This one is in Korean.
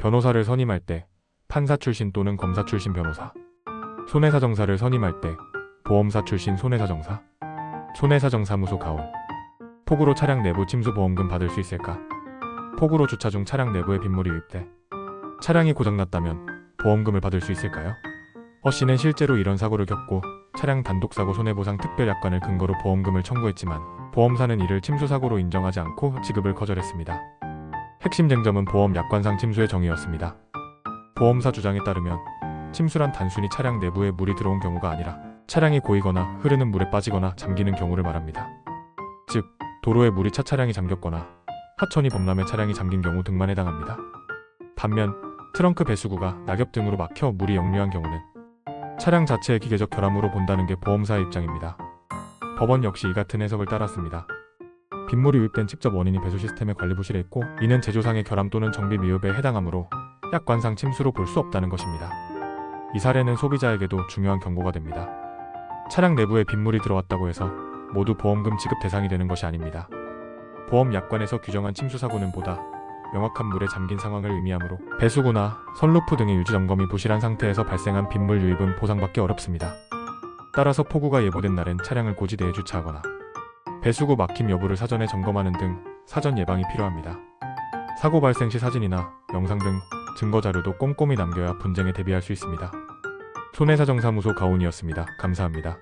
변호사를 선임할 때 판사 출신 또는 검사 출신 변호사, 손해사 정사를 선임할 때 보험사 출신 손해사 정사, 손해사 정사무소 가온, 폭우로 차량 내부 침수 보험금 받을 수 있을까? 폭우로 주차 중 차량 내부에 빗물이 유입돼 차량이 고장났다면 보험금을 받을 수 있을까요? 허 씨는 실제로 이런 사고를 겪고 차량 단독사고 손해보상 특별약관을 근거로 보험금을 청구했지만 보험사는 이를 침수사고로 인정하지 않고 지급을 거절했습니다. 핵심 쟁점은 보험 약관상 침수의 정의였습니다. 보험사 주장에 따르면 침수란 단순히 차량 내부에 물이 들어온 경우가 아니라 차량이 고이거나 흐르는 물에 빠지거나 잠기는 경우를 말합니다. 즉, 도로에 물이 차 차량이 잠겼거나 하천이 범람해 차량이 잠긴 경우 등만 해당합니다. 반면 트렁크 배수구가 낙엽 등으로 막혀 물이 역류한 경우는 차량 자체의 기계적 결함으로 본다는 게 보험사의 입장입니다. 법원 역시 이 같은 해석을 따랐습니다. 빗물이 유입된 직접 원인이 배수 시스템의 관리 부실에 있고 이는 제조상의 결함 또는 정비 미흡에 해당하므로 약관상 침수로 볼 수 없다는 것입니다. 이 사례는 소비자에게도 중요한 경고가 됩니다. 차량 내부에 빗물이 들어왔다고 해서 모두 보험금 지급 대상이 되는 것이 아닙니다. 보험 약관에서 규정한 침수 사고는 보다 명확한 물에 잠긴 상황을 의미하므로 배수구나 선루프 등의 유지 점검이 부실한 상태에서 발생한 빗물 유입은 보상받기 어렵습니다. 따라서 폭우가 예보된 날엔 차량을 고지대에 주차하거나 배수구 막힘 여부를 사전에 점검하는 등 사전 예방이 필요합니다. 사고 발생 시 사진이나 영상 등 증거 자료도 꼼꼼히 남겨야 분쟁에 대비할 수 있습니다. 손해사정사무소 가온이었습니다. 감사합니다.